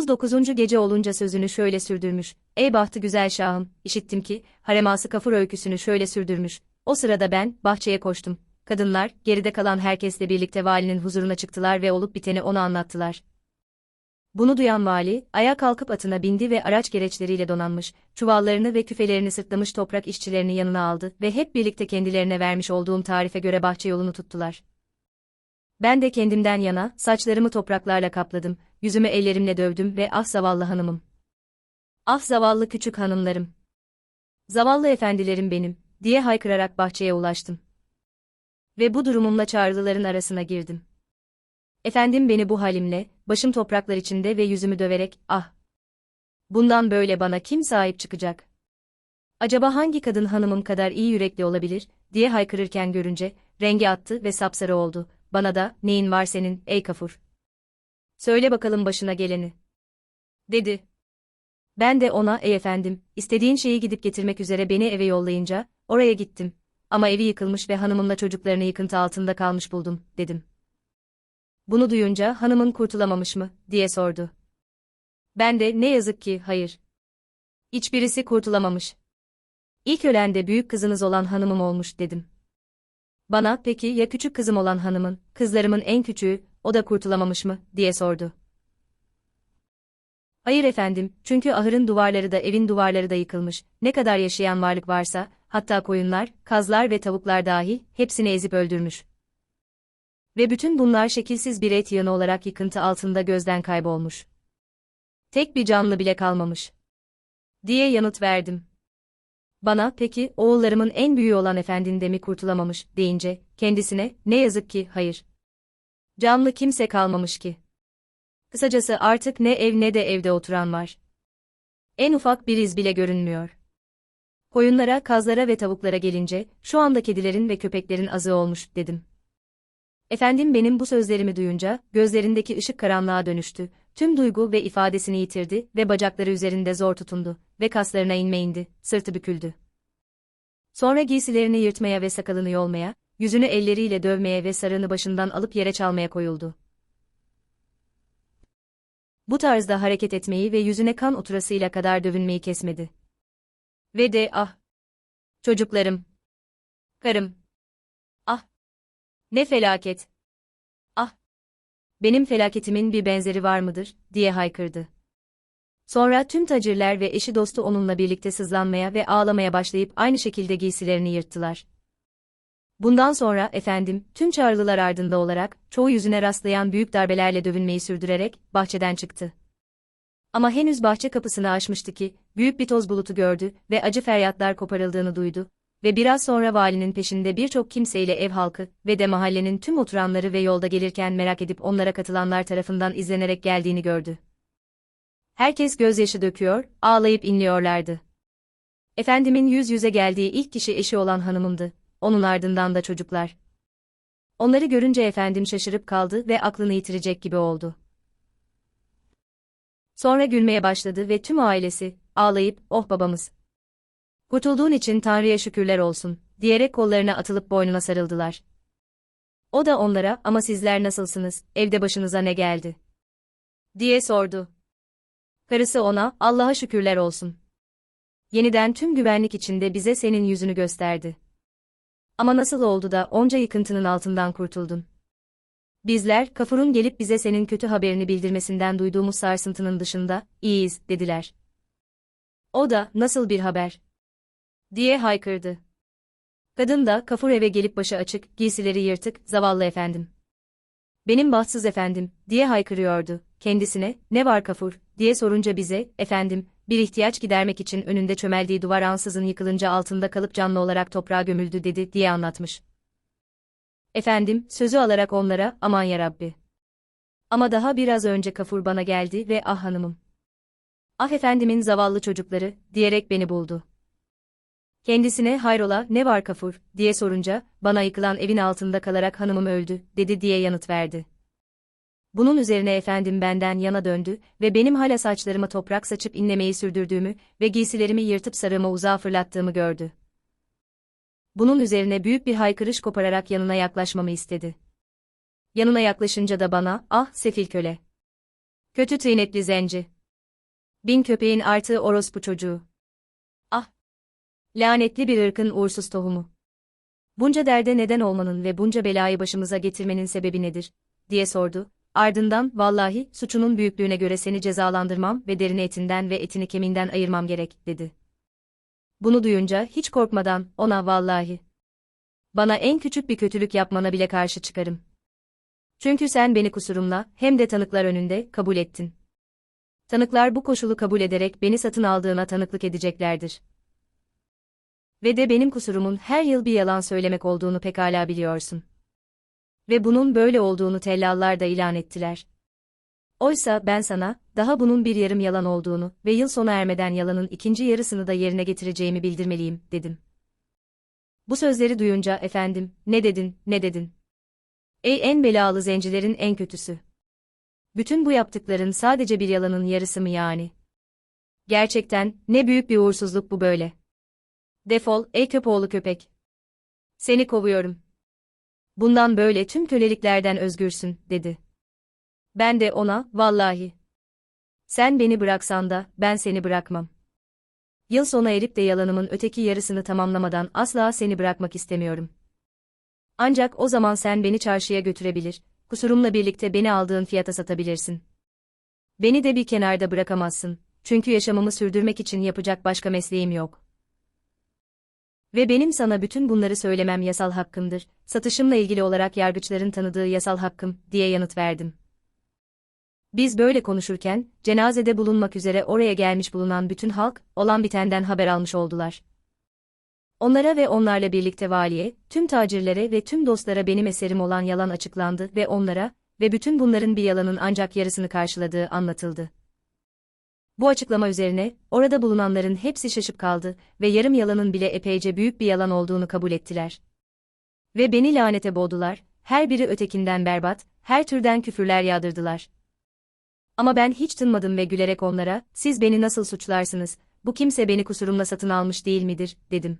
39. gece olunca sözünü şöyle sürdürmüş. Ey bahtı güzel şahım, işittim ki, hareması kafur öyküsünü şöyle sürdürmüş. O sırada ben, bahçeye koştum. Kadınlar, geride kalan herkesle birlikte valinin huzuruna çıktılar ve olup biteni ona anlattılar. Bunu duyan vali, ayağa kalkıp atına bindi ve araç gereçleriyle donanmış, çuvallarını ve küfelerini sırtlamış toprak işçilerini yanına aldı ve hep birlikte kendilerine vermiş olduğum tarife göre bahçe yolunu tuttular. Ben de kendimden yana, saçlarımı topraklarla kapladım, yüzümü ellerimle dövdüm ve ah zavallı hanımım. Ah zavallı küçük hanımlarım. Zavallı efendilerim benim, diye haykırarak bahçeye ulaştım. Ve bu durumumla çağrılıların arasına girdim. Efendim beni bu halimle, başım topraklar içinde ve yüzümü döverek, ah! Bundan böyle bana kim sahip çıkacak? Acaba hangi kadın hanımım kadar iyi yürekli olabilir, diye haykırırken görünce, rengi attı ve sapsarı oldu. Bana da, neyin var senin, ey kafur? Söyle bakalım başına geleni. Dedi. Ben de ona, ey efendim, istediğin şeyi gidip getirmek üzere beni eve yollayınca, oraya gittim. Ama evi yıkılmış ve hanımımla çocuklarını yıkıntı altında kalmış buldum, dedim. Bunu duyunca hanımın kurtulamamış mı, diye sordu. Ben de ne yazık ki hayır. Hiçbirisi kurtulamamış. İlk ölen de büyük kızınız olan hanımım olmuş dedim. Bana peki ya küçük kızım olan hanımın, kızlarımın en küçüğü, o da kurtulamamış mı, diye sordu. Hayır efendim, çünkü ahırın duvarları da evin duvarları da yıkılmış, ne kadar yaşayan varlık varsa, hatta koyunlar, kazlar ve tavuklar dahi, hepsini ezip öldürmüş. Ve bütün bunlar şekilsiz bir et yanı olarak yıkıntı altında gözden kaybolmuş. Tek bir canlı bile kalmamış. Diye yanıt verdim. Bana, peki, oğullarımın en büyüğü olan efendinde mi kurtulamamış, deyince, kendisine, ne yazık ki, hayır. Canlı kimse kalmamış ki. Kısacası artık ne ev ne de evde oturan var. En ufak bir iz bile görünmüyor. Koyunlara, kazlara ve tavuklara gelince, şu anda kedilerin ve köpeklerin azı olmuş, dedim. Efendim benim bu sözlerimi duyunca, gözlerindeki ışık karanlığa dönüştü, tüm duygu ve ifadesini yitirdi ve bacakları üzerinde zor tutundu ve kaslarına inme indi, sırtı büküldü. Sonra giysilerini yırtmaya ve sakalını yolmaya, yüzünü elleriyle dövmeye ve sarığını başından alıp yere çalmaya koyuldu. Bu tarzda hareket etmeyi ve yüzüne kan oturasıyla kadar dövünmeyi kesmedi. Ve de ah! Çocuklarım! Karım! Ah! Ne felaket! Benim felaketimin bir benzeri var mıdır, diye haykırdı. Sonra tüm tacirler ve eşi dostu onunla birlikte sızlanmaya ve ağlamaya başlayıp aynı şekilde giysilerini yırttılar. Bundan sonra efendim, tüm çağrılılar ardında olarak, çoğu yüzüne rastlayan büyük darbelerle dövünmeyi sürdürerek, bahçeden çıktı. Ama henüz bahçe kapısını aşmıştı ki, büyük bir toz bulutu gördü ve acı feryatlar koparıldığını duydu ve biraz sonra valinin peşinde birçok kimseyle ev halkı ve de mahallenin tüm oturanları ve yolda gelirken merak edip onlara katılanlar tarafından izlenerek geldiğini gördü. Herkes gözyaşı döküyor, ağlayıp inliyorlardı. Efendimin yüz yüze geldiği ilk kişi eşi olan hanımımdı, onun ardından da çocuklar. Onları görünce efendim şaşırıp kaldı ve aklını yitirecek gibi oldu. Sonra gülmeye başladı ve tüm ailesi, ağlayıp, oh babamız. Kurtulduğun için Tanrı'ya şükürler olsun, diyerek kollarına atılıp boynuna sarıldılar. O da onlara, ama sizler nasılsınız, evde başınıza ne geldi? diye sordu. Karısı ona, Allah'a şükürler olsun. Yeniden tüm güvenlik içinde bize senin yüzünü gösterdi. Ama nasıl oldu da onca yıkıntının altından kurtuldun? Bizler, Kafur'un gelip bize senin kötü haberini bildirmesinden duyduğumuz sarsıntının dışında, iyiyiz, dediler. O da, nasıl bir haber? Diye haykırdı. Kadın da, Kafur eve gelip başı açık, giysileri yırtık, zavallı efendim. Benim bahtsız efendim, diye haykırıyordu. Kendisine, ne var Kafur, diye sorunca bize, efendim, bir ihtiyaç gidermek için önünde çömeldiği duvar ansızın yıkılınca altında kalıp canlı olarak toprağa gömüldü dedi, diye anlatmış. Efendim, sözü alarak onlara, aman yarabbi. Ama daha biraz önce Kafur bana geldi ve ah hanımım. Ah efendimin zavallı çocukları, diyerek beni buldu. Kendisine hayrola, ne var Kafur, diye sorunca, bana yıkılan evin altında kalarak hanımım öldü, dedi diye yanıt verdi. Bunun üzerine efendim benden yana döndü ve benim hala saçlarıma toprak saçıp inlemeyi sürdürdüğümü ve giysilerimi yırtıp sarığıma uzağa fırlattığımı gördü. Bunun üzerine büyük bir haykırış kopararak yanına yaklaşmamı istedi. Yanına yaklaşınca da bana, ah sefil köle. Kötü tıynetli zenci. Bin köpeğin artığı orospu çocuğu. Lanetli bir ırkın uğursuz tohumu. Bunca derde neden olmanın ve bunca belayı başımıza getirmenin sebebi nedir? diye sordu. Ardından, vallahi, suçunun büyüklüğüne göre seni cezalandırmam ve derini etinden ve etini kemiğinden ayırmam gerek, dedi. Bunu duyunca, hiç korkmadan, ona vallahi. Bana en küçük bir kötülük yapmana bile karşı çıkarım. Çünkü sen beni kusurumla, hem de tanıklar önünde, kabul ettin. Tanıklar bu koşulu kabul ederek beni satın aldığına tanıklık edeceklerdir. Ve de benim kusurumun her yıl bir yalan söylemek olduğunu pekala biliyorsun. Ve bunun böyle olduğunu tellallar da ilan ettiler. Oysa ben sana, daha bunun bir yarım yalan olduğunu ve yıl sona ermeden yalanın ikinci yarısını da yerine getireceğimi bildirmeliyim, dedim. Bu sözleri duyunca efendim, ne dedin, ne dedin? Ey en belalı zencilerin en kötüsü. Bütün bu yaptıkların sadece bir yalanın yarısı mı yani? Gerçekten, ne büyük bir uğursuzluk bu böyle. Defol, ey köpoğlu köpek. Seni kovuyorum. Bundan böyle tüm köleliklerden özgürsün, dedi. Ben de ona, vallahi. Sen beni bıraksan da, ben seni bırakmam. Yıl sona erip de yalanımın öteki yarısını tamamlamadan asla seni bırakmak istemiyorum. Ancak o zaman sen beni çarşıya götürebilir, kusurumla birlikte beni aldığın fiyata satabilirsin. Beni de bir kenarda bırakamazsın, çünkü yaşamımı sürdürmek için yapacak başka mesleğim yok. Ve benim sana bütün bunları söylemem yasal hakkımdır, satışımla ilgili olarak yargıçların tanıdığı yasal hakkım, diye yanıt verdim. Biz böyle konuşurken, cenazede bulunmak üzere oraya gelmiş bulunan bütün halk, olan bitenden haber almış oldular. Onlara ve onlarla birlikte valiye, tüm tacirlere ve tüm dostlara benim eserim olan yalan açıklandı ve onlara, ve bütün bunların bir yalanın ancak yarısını karşıladığı anlatıldı. Bu açıklama üzerine, orada bulunanların hepsi şaşıp kaldı ve yarım yalanın bile epeyce büyük bir yalan olduğunu kabul ettiler. Ve beni lanete boğdular, her biri ötekinden berbat, her türden küfürler yağdırdılar. Ama ben hiç tınmadım ve gülerek onlara, siz beni nasıl suçlarsınız, bu kimse beni kusurumla satın almış değil midir, dedim.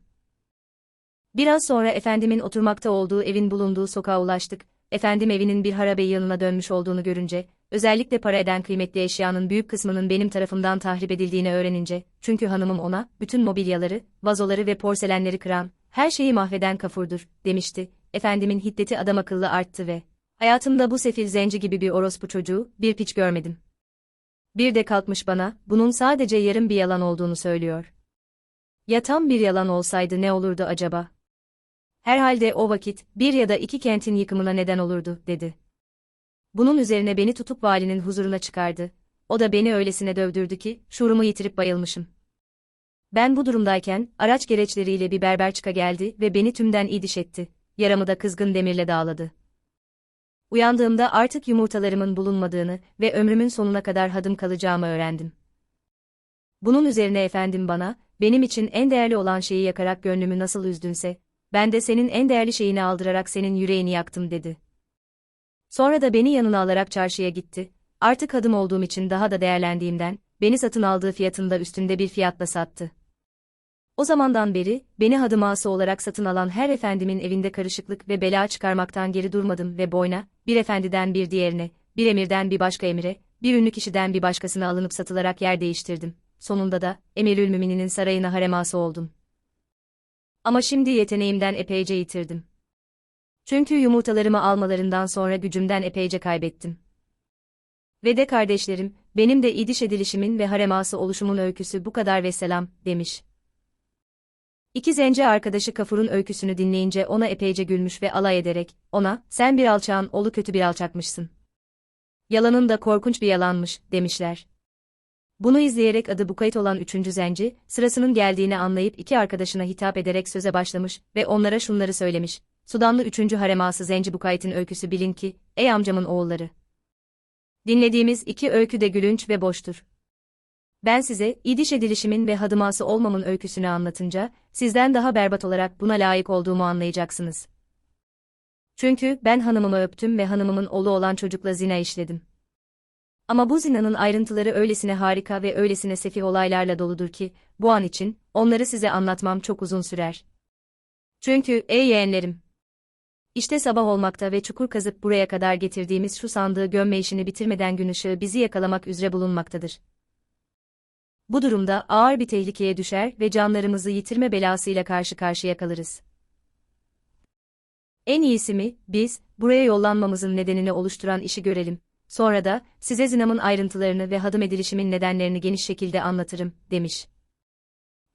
Biraz sonra efendimin oturmakta olduğu evin bulunduğu sokağa ulaştık, efendim evinin bir harabe yanına dönmüş olduğunu görünce, özellikle para eden kıymetli eşyanın büyük kısmının benim tarafımdan tahrip edildiğini öğrenince, çünkü hanımım ona, bütün mobilyaları, vazoları ve porselenleri kıran, her şeyi mahveden kafurdur, demişti, efendimin hiddeti adam akıllı arttı ve, hayatımda bu sefil zenci gibi bir orospu çocuğu, bir piç görmedim. Bir de kalkmış bana, bunun sadece yarım bir yalan olduğunu söylüyor. Ya tam bir yalan olsaydı ne olurdu acaba? Herhalde o vakit, bir ya da iki kentin yıkımına neden olurdu, dedi. Bunun üzerine beni tutup valinin huzuruna çıkardı. O da beni öylesine dövdürdü ki, şuurumu yitirip bayılmışım. Ben bu durumdayken, araç gereçleriyle bir berber çıka geldi ve beni tümden idiş etti. Yaramı da kızgın demirle dağladı. Uyandığımda artık yumurtalarımın bulunmadığını ve ömrümün sonuna kadar hadım kalacağımı öğrendim. Bunun üzerine efendim bana, benim için en değerli olan şeyi yakarak gönlümü nasıl üzdünse, ben de senin en değerli şeyini aldırarak senin yüreğini yaktım dedi. Sonra da beni yanına alarak çarşıya gitti, artık hadım olduğum için daha da değerlendiğimden, beni satın aldığı fiyatında üstünde bir fiyatla sattı. O zamandan beri, beni hadıması olarak satın alan her efendimin evinde karışıklık ve bela çıkarmaktan geri durmadım ve boyna, bir efendiden bir diğerine, bir emirden bir başka emire, bir ünlü kişiden bir başkasına alınıp satılarak yer değiştirdim. Sonunda da, Emirül Mümininin sarayına hareması oldum. Ama şimdi yeteneğimden epeyce yitirdim. Çünkü yumurtalarımı almalarından sonra gücümden epeyce kaybettim. Ve de kardeşlerim, benim de idiş edilişimin ve hareması oluşumun öyküsü bu kadar ve selam, demiş. İki zenci arkadaşı Kafur'un öyküsünü dinleyince ona epeyce gülmüş ve alay ederek, ona, sen bir alçağın oğlu kötü bir alçakmışsın. Yalanın da korkunç bir yalanmış, demişler. Bunu izleyerek adı Bukayt olan üçüncü zenci, sırasının geldiğini anlayıp iki arkadaşına hitap ederek söze başlamış ve onlara şunları söylemiş. Sudanlı üçüncü hareması Zenci Bukayt'in öyküsü bilin ki, ey amcamın oğulları. Dinlediğimiz iki öykü de gülünç ve boştur. Ben size, idiş edilişimin ve hadıması olmamın öyküsünü anlatınca, sizden daha berbat olarak buna layık olduğumu anlayacaksınız. Çünkü ben hanımımı öptüm ve hanımımın oğlu olan çocukla zina işledim. Ama bu zinanın ayrıntıları öylesine harika ve öylesine sefih olaylarla doludur ki, bu an için, onları size anlatmam çok uzun sürer. Çünkü, ey yeğenlerim! İşte sabah olmakta ve çukur kazıp buraya kadar getirdiğimiz şu sandığı gömme işini bitirmeden gün ışığı bizi yakalamak üzere bulunmaktadır. Bu durumda ağır bir tehlikeye düşer ve canlarımızı yitirme belasıyla karşı karşıya kalırız. En iyisi mi, biz, buraya yollanmamızın nedenini oluşturan işi görelim. Sonra da, size zinamın ayrıntılarını ve hadım edilişimin nedenlerini geniş şekilde anlatırım, demiş.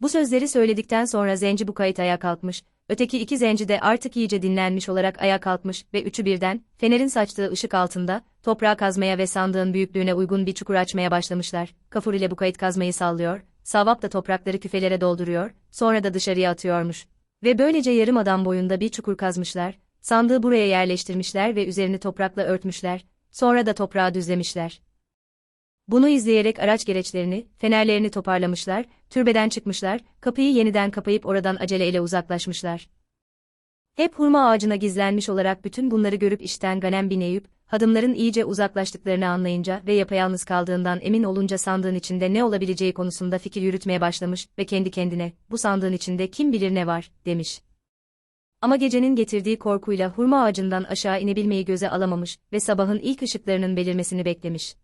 Bu sözleri söyledikten sonra zenci bu kayıt ayağa kalkmış, öteki iki zenci de artık iyice dinlenmiş olarak ayağa kalkmış ve üçü birden, fenerin saçtığı ışık altında, toprağı kazmaya ve sandığın büyüklüğüne uygun bir çukur açmaya başlamışlar. Kafur ile bu kayıt kazmayı sallıyor, Savap da toprakları küfelere dolduruyor, sonra da dışarıya atıyormuş. Ve böylece yarım adam boyunda bir çukur kazmışlar, sandığı buraya yerleştirmişler ve üzerini toprakla örtmüşler, sonra da toprağı düzlemişler. Bunu izleyerek araç gereçlerini, fenerlerini toparlamışlar, türbeden çıkmışlar, kapıyı yeniden kapayıp oradan aceleyle uzaklaşmışlar. Hep hurma ağacına gizlenmiş olarak bütün bunları görüp işten Ganem bin Eyüp, hadımların iyice uzaklaştıklarını anlayınca ve yapayalnız kaldığından emin olunca sandığın içinde ne olabileceği konusunda fikir yürütmeye başlamış ve kendi kendine, bu sandığın içinde kim bilir ne var, demiş. Ama gecenin getirdiği korkuyla hurma ağacından aşağı inebilmeyi göze alamamış ve sabahın ilk ışıklarının belirmesini beklemiş.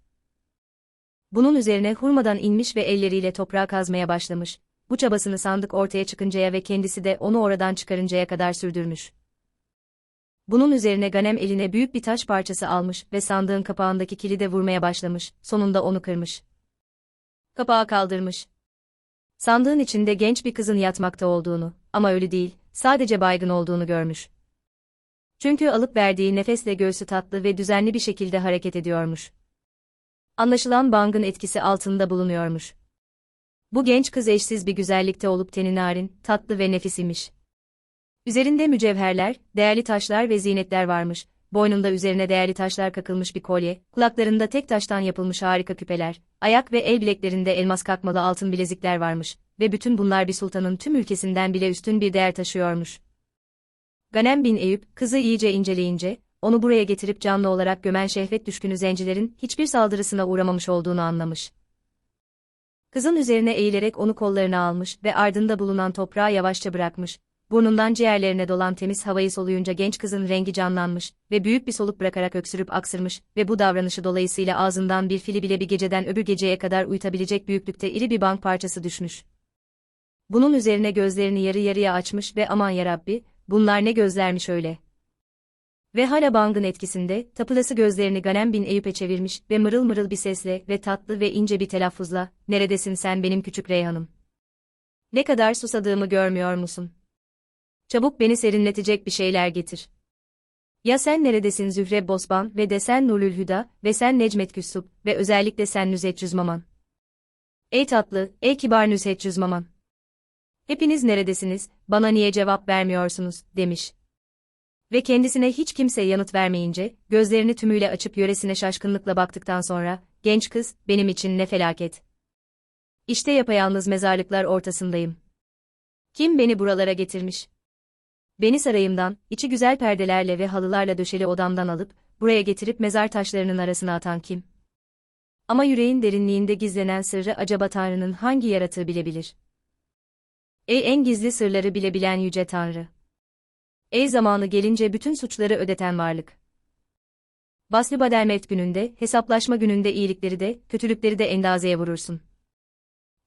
Bunun üzerine hurmadan inmiş ve elleriyle toprağı kazmaya başlamış. Bu çabasını sandık ortaya çıkıncaya ve kendisi de onu oradan çıkarıncaya kadar sürdürmüş. Bunun üzerine Ganem eline büyük bir taş parçası almış ve sandığın kapağındaki kilide vurmaya başlamış, sonunda onu kırmış. Kapağı kaldırmış. Sandığın içinde genç bir kızın yatmakta olduğunu, ama ölü değil, sadece baygın olduğunu görmüş. Çünkü alıp verdiği nefesle göğsü tatlı ve düzenli bir şekilde hareket ediyormuş. Anlaşılan bangın etkisi altında bulunuyormuş. Bu genç kız eşsiz bir güzellikte olup teni narin, tatlı ve nefis imiş. Üzerinde mücevherler, değerli taşlar ve zinetler varmış. Boynunda üzerine değerli taşlar kakılmış bir kolye, kulaklarında tek taştan yapılmış harika küpeler, ayak ve el bileklerinde elmas kakmalı altın bilezikler varmış ve bütün bunlar bir sultanın tüm ülkesinden bile üstün bir değer taşıyormuş. Ganem bin Eyüp, kızı iyice inceleyince, onu buraya getirip canlı olarak gömen şehvet düşkünü zencilerin hiçbir saldırısına uğramamış olduğunu anlamış. Kızın üzerine eğilerek onu kollarına almış ve ardında bulunan toprağı yavaşça bırakmış. Burnundan ciğerlerine dolan temiz havayı soluyunca genç kızın rengi canlanmış ve büyük bir soluk bırakarak öksürüp aksırmış ve bu davranışı dolayısıyla ağzından bir fili bile bir geceden öbür geceye kadar uyutabilecek büyüklükte iri bir bank parçası düşmüş. Bunun üzerine gözlerini yarı yarıya açmış ve aman yarabbi, bunlar ne gözlermiş öyle. Ve hala bangın etkisinde, tapılası gözlerini Ganem bin Eyüp'e çevirmiş ve mırıl mırıl bir sesle ve tatlı ve ince bir telaffuzla, neredesin sen benim küçük Reyhan'ım? Ne kadar susadığımı görmüyor musun? Çabuk beni serinletecek bir şeyler getir. Ya sen neredesin Zühre Bosban ve de sen Nurül Hüda ve sen Necmet Küssub ve özellikle sen Nüzet Cüzmaman. Ey tatlı, ey kibar Nüzet Cüzmaman. Hepiniz neredesiniz, bana niye cevap vermiyorsunuz, demiş. Ve kendisine hiç kimse yanıt vermeyince, gözlerini tümüyle açıp yöresine şaşkınlıkla baktıktan sonra, genç kız, benim için ne felaket. İşte yapayalnız mezarlıklar ortasındayım. Kim beni buralara getirmiş? Beni sarayımdan, içi güzel perdelerle ve halılarla döşeli odamdan alıp, buraya getirip mezar taşlarının arasına atan kim? Ama yüreğin derinliğinde gizlenen sırrı acaba Tanrı'nın hangi yaratığı bilebilir? Ey en gizli sırları bilebilen yüce Tanrı! Ey zamanı gelince bütün suçları ödeten varlık. Basri Badermet gününde, hesaplaşma gününde iyilikleri de, kötülükleri de endazeye vurursun.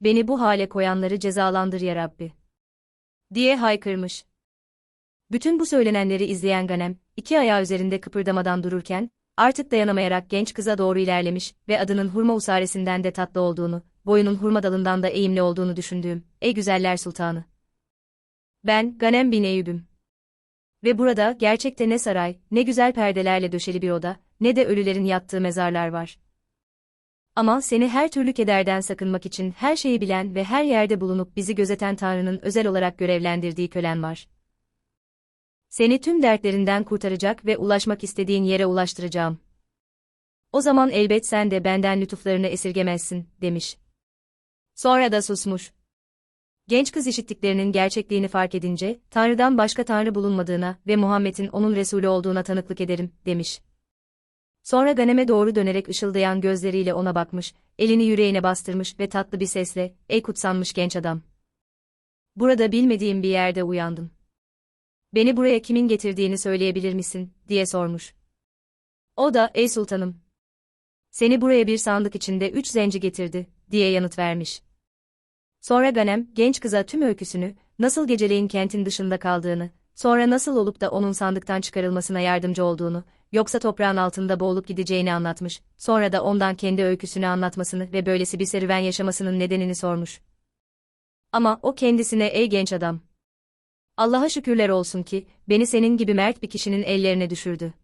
Beni bu hale koyanları cezalandır ya Rabbi. Diye haykırmış. Bütün bu söylenenleri izleyen Ganem, iki ayağı üzerinde kıpırdamadan dururken, artık dayanamayarak genç kıza doğru ilerlemiş ve adının hurma usaresinden de tatlı olduğunu, boyunun hurma dalından da eğimli olduğunu düşündüğüm, ey güzeller sultanı. Ben, Ganem bin Eyüp'üm. Ve burada gerçekte ne saray, ne güzel perdelerle döşeli bir oda, ne de ölülerin yattığı mezarlar var. Ama seni her türlü kederden sakınmak için her şeyi bilen ve her yerde bulunup bizi gözeten Tanrı'nın özel olarak görevlendirdiği kölen var. Seni tüm dertlerinden kurtaracak ve ulaşmak istediğin yere ulaştıracağım. O zaman elbet sen de benden lütuflarını esirgemezsin, demiş. Sonra da susmuş. Genç kız işittiklerinin gerçekliğini fark edince, Tanrı'dan başka Tanrı bulunmadığına ve Muhammed'in onun Resulü olduğuna tanıklık ederim, demiş. Sonra Ganem'e doğru dönerek ışıldayan gözleriyle ona bakmış, elini yüreğine bastırmış ve tatlı bir sesle, ''Ey kutsanmış genç adam! Burada bilmediğim bir yerde uyandım. Beni buraya kimin getirdiğini söyleyebilir misin, diye sormuş. O da, ey sultanım. Seni buraya bir sandık içinde üç zenci getirdi, diye yanıt vermiş. Sonra Ganem, genç kıza tüm öyküsünü, nasıl geceleyin kentin dışında kaldığını, sonra nasıl olup da onun sandıktan çıkarılmasına yardımcı olduğunu, yoksa toprağın altında boğulup gideceğini anlatmış, sonra da ondan kendi öyküsünü anlatmasını ve böylesi bir serüven yaşamasının nedenini sormuş. Ama o kendisine ey genç adam. Allah'a şükürler olsun ki, beni senin gibi mert bir kişinin ellerine düşürdü.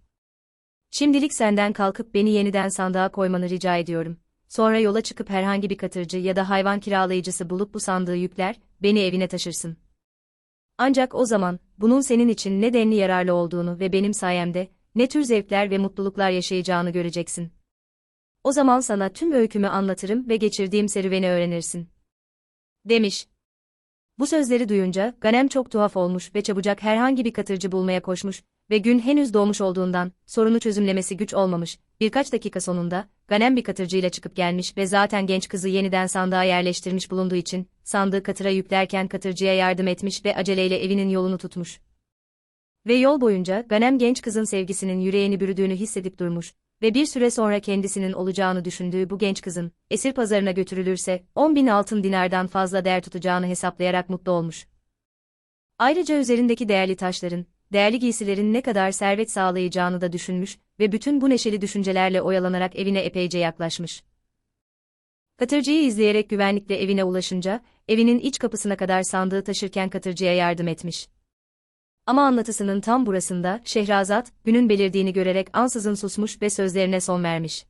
Şimdilik senden kalkıp beni yeniden sandığa koymanı rica ediyorum. Sonra yola çıkıp herhangi bir katırcı ya da hayvan kiralayıcısı bulup bu sandığı yükler, beni evine taşırsın. Ancak o zaman, bunun senin için ne denli yararlı olduğunu ve benim sayemde, ne tür zevkler ve mutluluklar yaşayacağını göreceksin. O zaman sana tüm öykümü anlatırım ve geçirdiğim serüveni öğrenirsin. Demiş. Bu sözleri duyunca, Ganem çok tuhaf olmuş ve çabucak herhangi bir katırcı bulmaya koşmuş ve gün henüz doğmuş olduğundan, sorunu çözümlemesi güç olmamış, birkaç dakika sonunda, Ganem bir katırcıyla çıkıp gelmiş ve zaten genç kızı yeniden sandığa yerleştirmiş bulunduğu için, sandığı katıra yüklerken katırcıya yardım etmiş ve aceleyle evinin yolunu tutmuş. Ve yol boyunca, Ganem genç kızın sevgisinin yüreğini bürüdüğünü hissedip durmuş ve bir süre sonra kendisinin olacağını düşündüğü bu genç kızın, esir pazarına götürülürse, 10 bin altın dinardan fazla değer tutacağını hesaplayarak mutlu olmuş. Ayrıca üzerindeki değerli taşların, değerli giysilerin ne kadar servet sağlayacağını da düşünmüş ve bütün bu neşeli düşüncelerle oyalanarak evine epeyce yaklaşmış. Katırcıyı izleyerek güvenlikle evine ulaşınca, evinin iç kapısına kadar sandığı taşırken katırcıya yardım etmiş. Ama anlatısının tam burasında, Şehrazat, günün belirdiğini görerek ansızın susmuş ve sözlerine son vermiş.